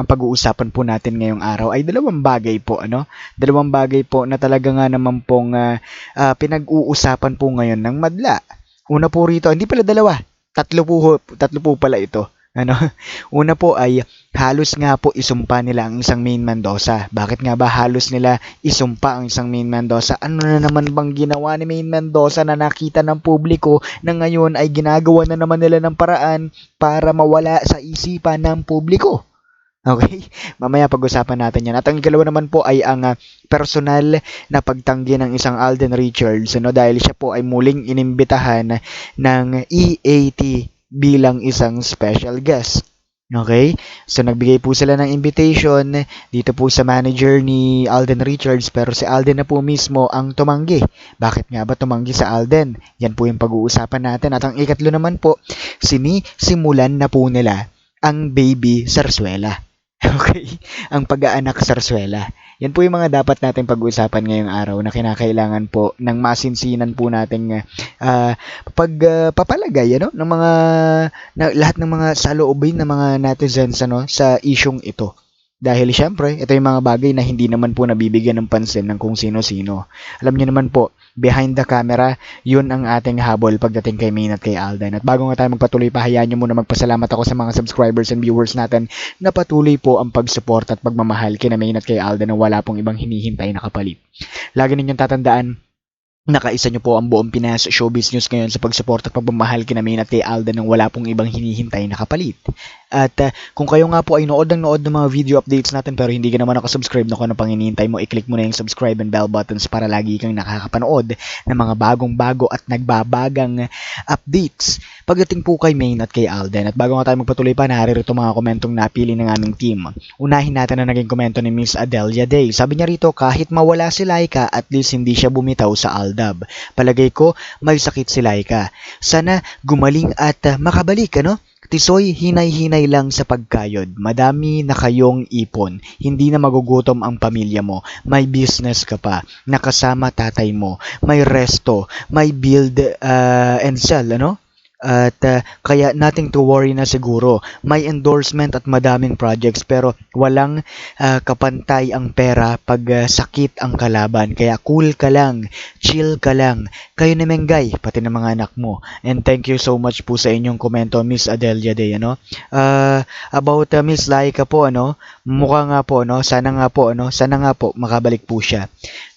ang pag-uusapan po natin ngayong araw ay dalawang bagay po ano? Dalawang bagay po na talaga nga naman pong ah, ah, pinag-uusapan po ngayon ng madla. Una po rito hindi pala dalawa tatlo po tatlo po pala ito ano? Una po ay halos nga po isumpa nila ang isang main Mendoza. Bakit nga ba halos nila isumpa ang isang main Mendoza? Ano na naman bang ginawa ni main Mendoza na nakita ng publiko na ngayon ay ginagawa na naman nila ng paraan para mawala sa isipan ng publiko Okay? Mamaya pag-usapan natin yan. At ang ikalawa naman po ay ang ah, personal na pagtanggi ng isang Alden Richards ano, dahil siya po ay muling inimbitahan ng EAT bilang isang special guest. Okay? So nagbigay po sila ng invitation dito po sa manager ni Alden Richards pero si Alden na po mismo ang tumanggi. Bakit nga ba tumanggi sa Alden? Yan po yung pag-uusapan natin. At ang ikatlo naman po, sinisimulan na po nila ang baby sarsuela. Okay? Ang pag-aanak sarsuela. Yan po yung mga dapat natin pag-usapan ngayong araw na kinakailangan po ng masinsinan po nating uh, pag ah, papalagay ano ng mga na, lahat ng mga saloobin ng mga netizens ano sa isyong ito. Dahil syempre, ito yung mga bagay na hindi naman po nabibigyan ng pansin ng kung sino-sino. Alam niyo naman po, behind the camera, yun ang ating habol pagdating kay Maine at kay Alden. At bago nga tayo magpatuloy pa, hayaan niyo muna magpasalamat ako sa mga subscribers and viewers natin na patuloy po ang pag-support at pagmamahal kina Maine at kay Alden na wala pong ibang hinihintay na kapalit. Lagi ninyong tatandaan, Nakaisa niyo po ang buong Pinas Showbiz News ngayon sa pagsuporta at pagmamahal kina Maine at kay Alden ng wala pong ibang hinihintay na kapalit. At uh, kung kayo nga po ay nood ng nood ng mga video updates natin pero hindi ka naman nakasubscribe na kung ano pang hinihintay mo, i-click mo na yung subscribe and bell buttons para lagi kang nakakapanood ng mga bagong bago at nagbabagang updates pagdating po kay Maine at kay Alden. At bago nga tayo magpatuloy pa, naririto mga komentong napili ng aming team. Unahin natin na naging komento ni Miss Adelia Day. Sabi niya rito, kahit mawala si Laika, at least hindi siya bumitaw sa Aldab. Palagay ko, may sakit si Laika. Sana gumaling at uh, makabalik, ano? Tisoy, hinay-hinay lang sa pagkayod. Madami na kayong ipon. Hindi na magugutom ang pamilya mo. May business ka pa. Nakasama tatay mo. May resto. May build uh, and sell, ano? At uh, kaya nothing to worry na siguro. May endorsement at madaming projects pero walang uh, kapantay ang pera pag uh, sakit ang kalaban. Kaya cool ka lang, chill ka lang. Kayo na Mengay, pati ng mga anak mo. And thank you so much po sa inyong komento, Miss Adelia Day, ano? Uh, about uh, Miss Laika po, ano? Mukha nga po, no? Sana nga po, ano? Sana nga po makabalik po siya.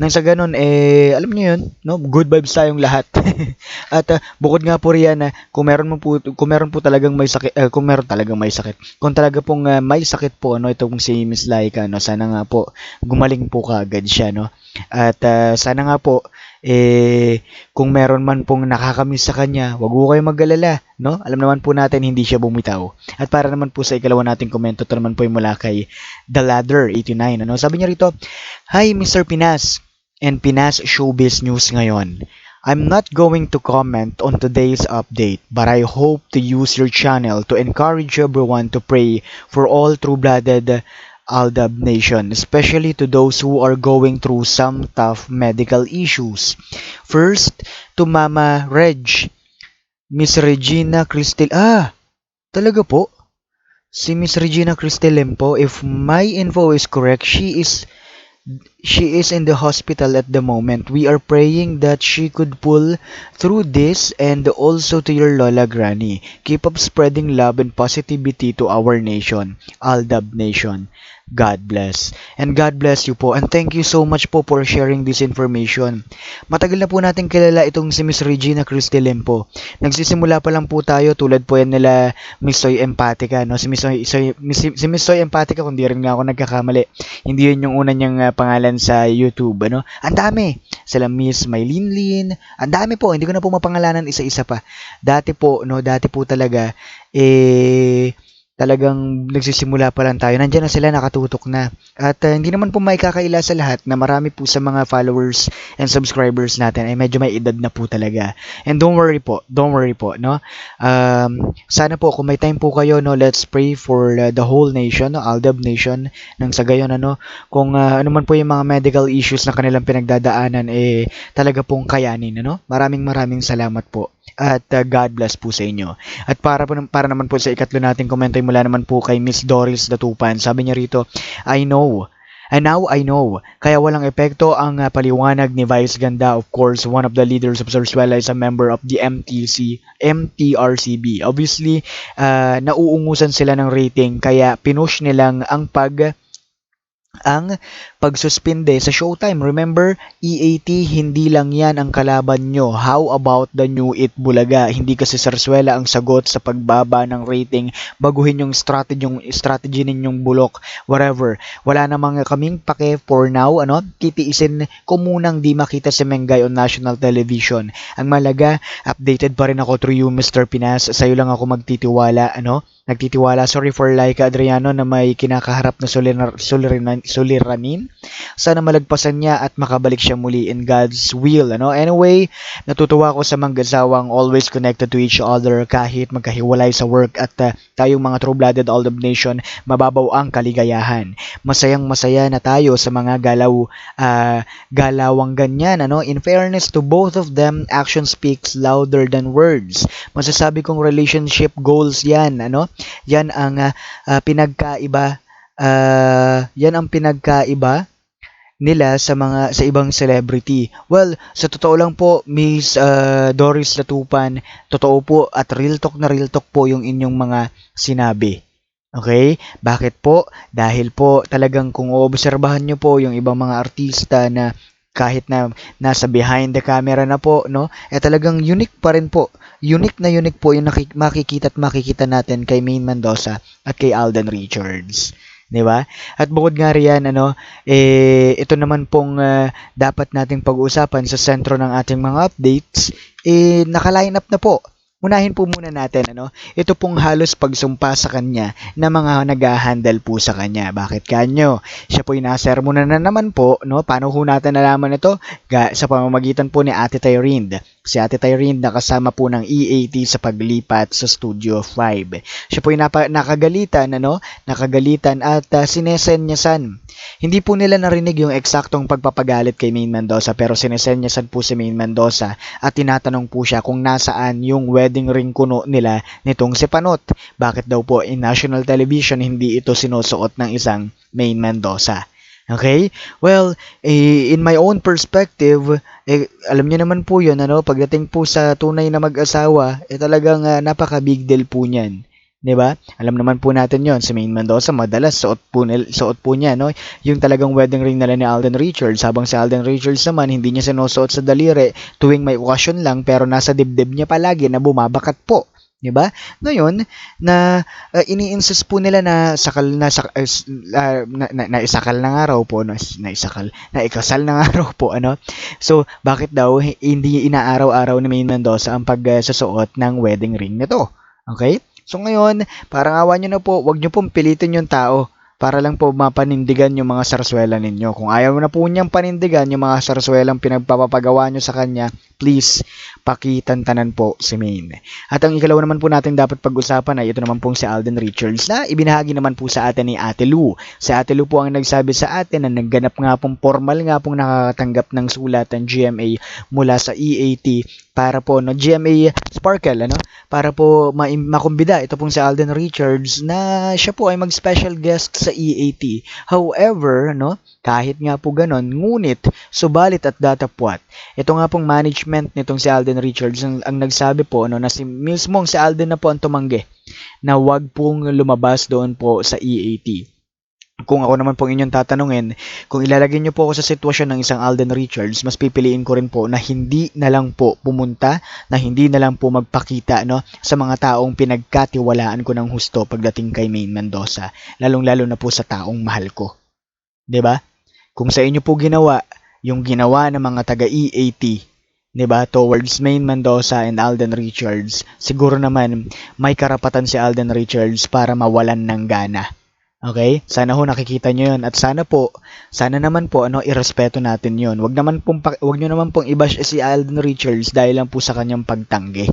Nang sa ganun, eh, alam niyo yun, no? Good vibes tayong lahat. at uh, bukod nga po riyan, uh, kung meron mo po kung meron po talagang may sakit uh, kung meron talagang may sakit kung talaga pong uh, may sakit po ano itong si Miss Laika no sana nga po gumaling po kaagad siya no. At uh, sana nga po eh kung meron man pong nakakamiss sa kanya wag po kayong mag-alala no. Alam naman po natin hindi siya bumitaw. At para naman po sa ikalawa nating komento to naman po yung mula kay The Ladder 89 ano. Sabi niya rito Hi Mr. Pinas and Pinas Showbiz News ngayon I'm not going to comment on today's update, but I hope to use your channel to encourage everyone to pray for all true-blooded Aldab Nation, especially to those who are going through some tough medical issues. First, to Mama Reg, Miss Regina Cristel. Ah, talaga po? Si Miss Regina Cristelem po, if my info is correct, she is she is in the hospital at the moment. We are praying that she could pull through this and also to your Lola Granny. Keep up spreading love and positivity to our nation, Aldab Nation. God bless. And God bless you po. And thank you so much po for sharing this information. Matagal na po natin kilala itong si Miss Regina Cristelem po. Nagsisimula pa lang po tayo tulad po yan nila Miss Soy Empatica. No? Si Miss Soy, Soy, si, si Miss Soy Empatica, kung di rin nga ako nagkakamali, hindi yun yung una niyang uh, pangalan sa YouTube. Ano? Ang dami. Sila Miss Maylin Lin. Ang dami po. Hindi ko na po mapangalanan isa-isa pa. Dati po, no, dati po talaga, eh, talagang nagsisimula pa lang tayo. Nandiyan na sila nakatutok na. At uh, hindi naman po may kakaila sa lahat na marami po sa mga followers and subscribers natin ay medyo may edad na po talaga. And don't worry po, don't worry po, no? Um, sana po kung may time po kayo, no, let's pray for uh, the whole nation, no, Aldab nation, nang sa gayon, ano, kung uh, ano man po yung mga medical issues na kanilang pinagdadaanan, eh, talaga pong kayanin, ano? Maraming maraming salamat po. At uh, God bless po sa inyo. At para, po, para naman po sa ikatlo nating komento mula naman po kay Miss Doris Datupan. Sabi niya rito, I know And now I know. Kaya walang epekto ang uh, paliwanag ni Vice Ganda. Of course, one of the leaders of Zarzuela is a member of the MTC, MTRCB. Obviously, uh, nauungusan sila ng rating kaya pinush nilang ang pag ang pagsuspinde sa Showtime. Remember, EAT, hindi lang yan ang kalaban nyo. How about the new It Bulaga? Hindi kasi Sarsuela ang sagot sa pagbaba ng rating. Baguhin yung strategy, yung strategy ninyong bulok, whatever. Wala namang kaming pake for now. Ano? Titiisin ko munang di makita si Mengay on national television. Ang malaga, updated pa rin ako through you, Mr. Pinas. Sa'yo lang ako magtitiwala. Ano? Nagtitiwala, sorry for Laika Adriano na may kinakaharap na suliran, suliran, suliranin. Sana malagpasan niya at makabalik siya muli in God's will. Ano? Anyway, natutuwa ako sa manggazawang always connected to each other kahit magkahiwalay sa work at uh, tayong mga true-blooded Aldab Nation, mababaw ang kaligayahan. Masayang masaya na tayo sa mga galaw uh, galawang ganyan. Ano? In fairness to both of them, action speaks louder than words. Masasabi kong relationship goals yan. Ano? Yan ang uh, pinagkaiba uh, yan ang pinagkaiba nila sa mga sa ibang celebrity. Well, sa totoo lang po, Miss uh, Doris Latupan, totoo po at real talk na real talk po yung inyong mga sinabi. Okay? Bakit po? Dahil po talagang kung oobserbahan nyo po yung ibang mga artista na kahit na nasa behind the camera na po, no? Eh talagang unique pa rin po unique na unique po yung makikita at makikita natin kay Maine Mendoza at kay Alden Richards. 'di ba? At bukod nga riyan ano, eh ito naman pong uh, dapat nating pag-uusapan sa sentro ng ating mga updates, eh naka-line up na po Unahin po muna natin, ano, ito pong halos pagsumpa sa kanya na mga nag-handle po sa kanya. Bakit kanyo? Siya po inasermonan na naman po, no? Paano ho natin nalaman ito? Sa pamamagitan po ni Ate Tyrene. Si Ate Tyrene nakasama po ng EAT sa paglipat sa Studio 5. Siya po napa, nakagalitan, ano? Nakagalitan at uh, sinesenyasan. Hindi po nila narinig yung eksaktong pagpapagalit kay Maine Mendoza pero sinesenyasan po si Maine Mendoza at tinatanong po siya kung nasaan yung wedding ring kuno nila nitong si Panot. Bakit daw po in national television hindi ito sinusuot ng isang Maine Mendoza? Okay? Well, eh, in my own perspective, eh, alam niyo naman po yun, ano, pagdating po sa tunay na mag-asawa, eh talagang uh, napaka-big deal po niyan. 'Di ba? Alam naman po natin 'yon. Si Maine Mendoza madalas suot po nil, suot po niya, no? Yung talagang wedding ring nila ni Alden Richards, habang si Alden Richards naman hindi niya sinusuot sa daliri tuwing may okasyon lang pero nasa dibdib niya palagi na bumabakat po. 'di ba? Ngayon na uh, ini-insist po nila na sakal na, sak, uh, na, na, na isakal ng araw po no, na isakal na ikasal ng araw po ano. So bakit daw hindi inaaraw-araw ni Maine Mendoza ang pagsusuot ng wedding ring nito? Okay? So ngayon, parang awa nyo na po, wag nyo pong pilitin yung tao para lang po mapanindigan yung mga sarswela ninyo. Kung ayaw na po niyang panindigan yung mga sarswelang pinagpapagawa nyo sa kanya, please, pakitantanan po si Maine. At ang ikalawa naman po natin dapat pag-usapan ay ito naman pong si Alden Richards na ibinahagi naman po sa atin ni Ate Lou. Si Ate Lou po ang nagsabi sa atin na nagganap nga pong formal nga pong nakakatanggap ng sulat ng GMA mula sa EAT para po no GMA Sparkle ano para po ma- makumbida ito pong si Alden Richards na siya po ay mag-special guest sa EAT. However, no, kahit nga po ganon, ngunit subalit at datapwat. Ito nga pong management nitong si Alden Richards ang, ang nagsabi po no na si mismong si Alden na po ang tumanggi na wag pong lumabas doon po sa EAT kung ako naman pong inyong tatanungin, kung ilalagay niyo po ako sa sitwasyon ng isang Alden Richards, mas pipiliin ko rin po na hindi na lang po pumunta, na hindi na lang po magpakita no, sa mga taong pinagkatiwalaan ko ng husto pagdating kay Maine Mendoza, lalong-lalo na po sa taong mahal ko. 'Di ba? Kung sa inyo po ginawa, yung ginawa ng mga taga EAT, 'di ba, towards Maine Mendoza and Alden Richards, siguro naman may karapatan si Alden Richards para mawalan ng gana. Okay? Sana ho nakikita nyo yun. At sana po, sana naman po, ano, irespeto natin yun. Wag naman pong, wag nyo naman pong ibash si Alden Richards dahil lang po sa kanyang pagtanggi.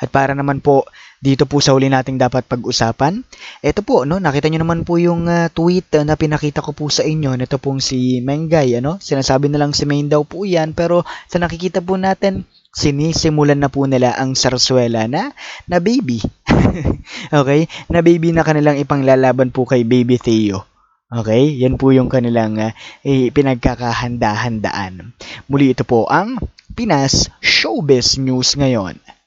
At para naman po, dito po sa huli nating dapat pag-usapan, ito po, no, nakita nyo naman po yung ah, tweet ah, na pinakita ko po sa inyo. Ito pong si Mengay, ano, sinasabi na lang si Main daw po yan, pero sa nakikita po natin, sinisimulan na po nila ang sarsuela na, na baby. okay? Na baby na kanilang ipanglalaban po kay Baby Theo. Okay? Yan po yung kanilang ah, eh, pinagkakahanda-handaan. Muli ito po ang Pinas Showbiz News ngayon.